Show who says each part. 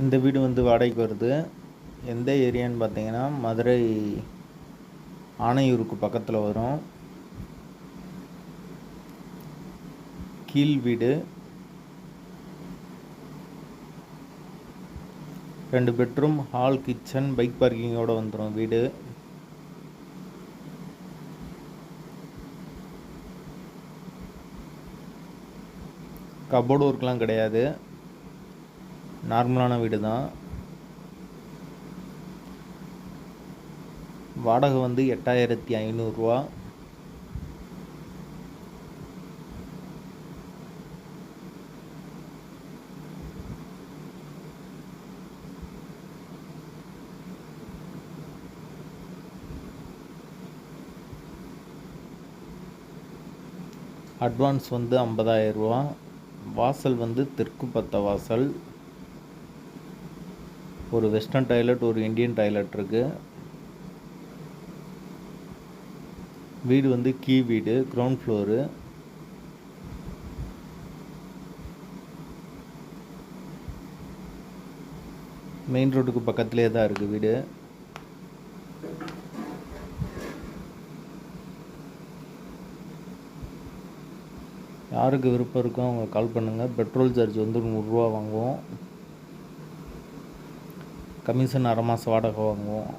Speaker 1: இந்த வீடு வந்து வாடகைக்கு வருது. எந்த ஏரியான்னு பார்த்தீங்கன்னா மதுரை ஆனையூருக்கு பக்கத்தில் வரும். கீழ் வீடு. ரெண்டு பெட்ரூம் ஹால் கிச்சன் பைக் பார்க்கிங்கோட வந்துடும் வீடு. கபோர்டு ஒர்க்லாம் கிடையாது. நார்மலான வீடு தான். வாடகை வந்து எட்டாயிரத்தி ஐநூறுரூவா அட்வான்ஸ் வந்து 50000 ரூபா வாசல் வந்து தெற்கு பத்த வாசல். ஒரு வெஸ்டர்ன் டாய்லெட் ஒரு இந்தியன் டாய்லெட் இருக்கு. வீடு வந்து கீ வீடு கிரவுண்ட் ஃப்ளோரு மெயின் ரோட்டுக்கு பக்கத்துலேயே தான் இருக்குது வீடு. யாருக்கு விருப்பம் இருக்கோ அவங்க கால் பண்ணுங்கள் பெட்ரோல் சார்ஜ் வந்து நூறுரூவா வாங்குவோம். கமிஷன் அரை மாதம் வாடகை வாங்குவோம்.